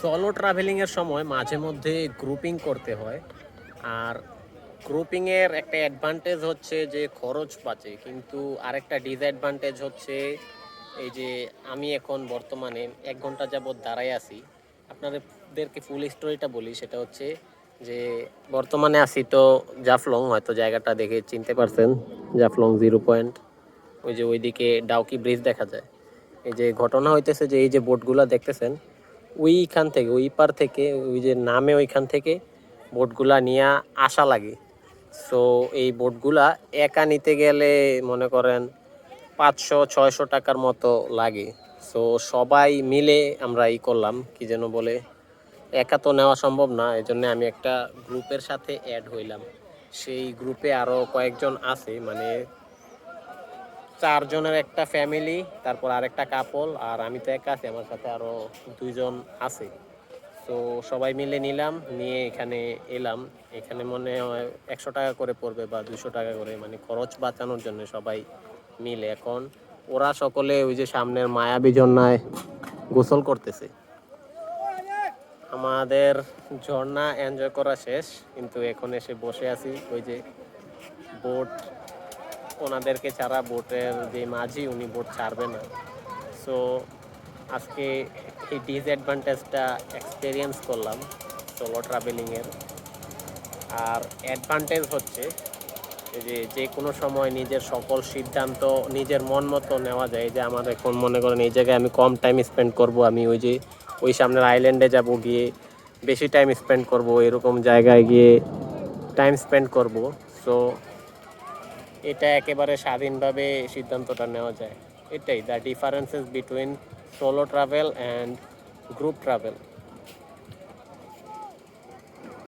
Solo ট্রাভেলিংয়ের সময় মাঝে মধ্যে গ্রুপিং করতে হয়। আর গ্রুপিংয়ের একটা অ্যাডভান্টেজ হচ্ছে যে খরচ বাঁচে, কিন্তু আরেকটা ডিসঅ্যাডভান্টেজ হচ্ছে এই যে আমি এখন বর্তমানে এক ঘণ্টা যাবৎ দাঁড়ায় আছি। আপনাদেরকে ফুল স্টোরিটা বলি, সেটা হচ্ছে যে বর্তমানে আছি তো জাফলং, হয়তো জায়গাটা দেখে চিনতে পারছেন, জাফলং জিরো পয়েন্ট ওই যে ওইদিকে ডাউকি ব্রিজ দেখা যায়। এই যে ঘটনা হইতেছে যে এই যে বোটগুলো দেখতেছেন ওইখান থেকে, ওই পার থেকে, ওই যে নামে ওইখান থেকে বোটগুলা নিয়ে আসা লাগে। সো এই বোটগুলা একা নিতে গেলে মনে করেন পাঁচশো, ছয়শো টাকার মতো লাগে। সো সবাই মিলে আমরা ই করলাম, কি যেন বলে, একা তো নেওয়া সম্ভব না এই জন্য আমি একটা গ্রুপের সাথে অ্যাড হইলাম। সেই গ্রুপে আরও কয়েকজন আছে মানে চারজনের একটা ফ্যামিলি তারপর আরেকটা কাপল আর আমি তো একা আছি, আমার সাথে আরও দুইজন আছে। তো সবাই মিলে নিলাম, নিয়ে এখানে এলাম। এখানে মনে হয় একশো টাকা করে পড়বে বা দুশো টাকা করে মানে খরচ বাঁচানোর জন্য সবাই মিলে। এখন ওরা সকলে ওই যে সামনের মায়াবী ঝর্ণায় গোসল করতেছে। আমাদের ঝর্ণা এনজয় করা শেষ, কিন্তু এখন এসে বসে আছি, ওই যে বোট ওনাদেরকে ছাড়া বোটের যে মাঝি, উনি বোট ছাড়বে না। সো আজকে এই ডিসঅ্যাডভান্টেজটা এক্সপিরিয়েন্স করলাম সোলো ট্রাভেলিংয়ের আর অ্যাডভান্টেজ হচ্ছে যে যে কোনো সময় নিজের সকল সিদ্ধান্ত নিজের মন মতো নেওয়া যায় যে, আমার এখন মনে করেন এই জায়গায় আমি কম টাইম স্পেন্ড করব, আমি ওই যে, ওই সামনের আইল্যান্ডে যাব গিয়ে বেশি টাইম স্পেন্ড করব, এরকম জায়গায় গিয়ে টাইম স্পেন্ড করব। সো এটা একেবারে স্বাধীনভাবে সিদ্ধান্তটা নেওয়া যায়। এটাই the differences between solo travel and group travel